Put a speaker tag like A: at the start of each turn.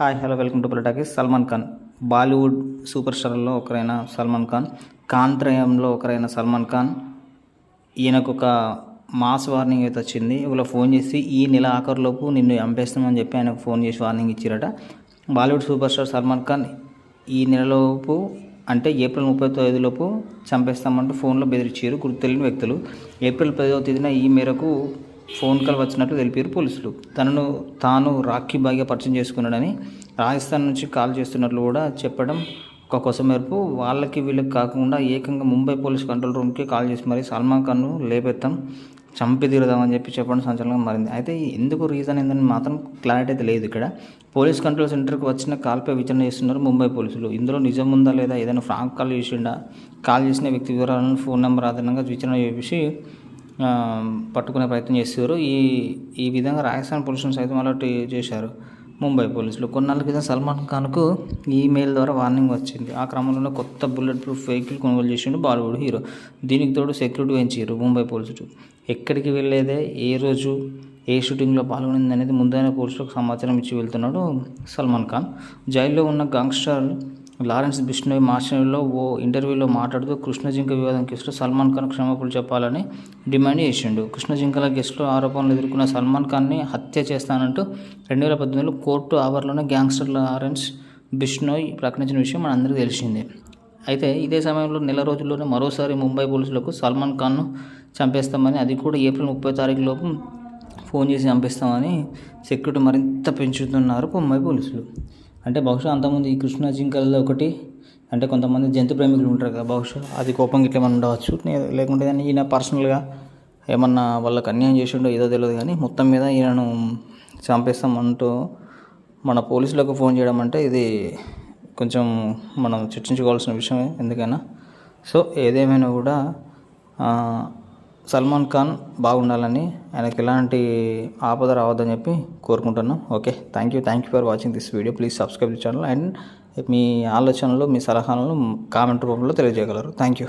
A: Hi hello welcome to పొలిటాకి Salman Khan. Bollywood super స్టార్లో ఒకరైన సల్మాన్ ఖాన్. కాంత్రయంలో ఒకరైన సల్మాన్ ఖాన్. ఈయనకు ఒక మాస్ వార్నింగ్ అయితే వచ్చింది. ఇవాళ ఫోన్ చేసి ఈ నెల ఆఖరులోపు నిన్ను చంపేస్తామని చెప్పి ఆయనకు ఫోన్ చేసి వార్నింగ్ ఇచ్చారట. Bollywood super star Salman Khan ఈ నెలలోపు అంటే ఏప్రిల్ ముప్పై తొమ్మిదిలోపు చంపేస్తామంటూ ఫోన్లో బెదిరించారు గుర్తు తెలియని వ్యక్తులు. ఏప్రిల్ పదో తేదీన ఈ మేరకు ఫోన్ కాల్ వచ్చినట్లు తెలిపారు పోలీసులు. తనను తాను రాఖీ బాగా పరిచయం చేసుకున్నాడని రాజస్థాన్ నుంచి కాల్ చేస్తున్నట్లు కూడా చెప్పడం ఒక కొస మేరకు వాళ్ళకి వీళ్ళకి కాకుండా ఏకంగా ముంబై పోలీస్ కంట్రోల్ రూమ్కి కాల్ చేసి మరి సల్మాన్ ఖాన్ను లేపెత్తాం చంపి తీరుదామని చెప్పి చెప్పడం సంచలనంగా మారింది. అయితే ఎందుకు రీజన్ ఏందని మాత్రం క్లారిటీ అయితే లేదు ఇక్కడ. పోలీస్ కంట్రోల్ సెంటర్కి వచ్చిన కాల్పై విచారణ చేస్తున్నారు ముంబై పోలీసులు. ఇందులో నిజం ఉందా లేదా ఏదైనా ఫ్రాంక్ కాల్ చేసిండా? కాల్ చేసిన వ్యక్తి వివరాలను ఫోన్ నెంబర్ ఆధారంగా విచారణ చేసి పట్టుకునే ప్రయత్నం చేశారు ఈ ఈ విధంగా రాజస్థాన్ పోలీసులు సైతం అలర్ట్ చేశారు ముంబై పోలీసులు. కొన్నాళ్ళ క్రితం సల్మాన్ ఖాన్కు ఈమెయిల్ ద్వారా వార్నింగ్ వచ్చింది. ఆ క్రమంలోనే కొత్త బుల్లెట్ ప్రూఫ్ వెహికల్ కొనుగోలు చేసిండు బాలీవుడ్ హీరో. దీనికి తోడు సెక్యూరిటీ పెంచారు ముంబై పోలీసులు. ఎక్కడికి వెళ్ళేదే ఏ రోజు ఏ షూటింగ్లో పాల్గొనింది అనేది ముందైన పోలీసులకు సమాచారం ఇచ్చి వెళ్తున్నాడు సల్మాన్ ఖాన్. జైల్లో ఉన్న గాంగ్స్టర్ లారెన్స్ బిష్ణోయ్ మార్చిలో ఓ ఇంటర్వ్యూలో మాట్లాడుతూ కృష్ణజింక వివాదం కేసులో సల్మాన్ ఖాన్ క్షమాపణలు చెప్పాలని డిమాండ్ చేసిండు. కృష్ణజింకల కేసులో ఆరోపణలు ఎదుర్కొన్న సల్మాన్ ఖాన్ని హత్య చేస్తానంటూ రెండు వేల పద్దెనిమిదిలో కోర్టు ఆవరణలోనే గ్యాంగ్స్టర్ లారెన్స్ బిష్ణోయ్ ప్రకటించిన విషయం మనందరికీ తెలిసిందే. అయితే ఇదే సమయంలో నెల రోజుల్లోనే మరోసారి ముంబై పోలీసులకు సల్మాన్ ఖాన్ను చంపేస్తామని అది కూడా ఏప్రిల్ ముప్పై తారీఖు లోపు ఫోన్ చేసి చంపేస్తామని సెక్యూరిటీ మరింత పెంచుతున్నారు ముంబై పోలీసులు. అంటే బహుశా అంతమంది ఈ కృష్ణ జింకల్లో ఒకటి అంటే కొంతమంది జంతు ప్రేమికులు ఉంటారు కదా బహుశా అది కోపం గిట్ల ఏమన్నా ఉండవచ్చు? లేకుంటే కానీ ఈయన పర్సనల్గా ఏమన్నా వాళ్ళకి అన్యాయం చేసిండో ఏదో తెలియదు కానీ మొత్తం మీద ఈయనను చంపేస్తామంటూ మన పోలీసులకు ఫోన్ చేయడం అంటే ఇది కొంచెం మనం చర్చించుకోవాల్సిన విషయమే. ఎందుకైనా సో ఏదేమైనా కూడా సల్మాన్ ఖాన్ బాగుండాలని ఆయనకి ఎలాంటి ఆపద రావద్దని చెప్పి కోరుకుంటున్నాం okay thank you thank you for watching this video please subscribe the channel and మీ ఆలోచనలు మీ సలహాలను కామెంట్ రూపంలో తెలియజేయగలరు. Thank you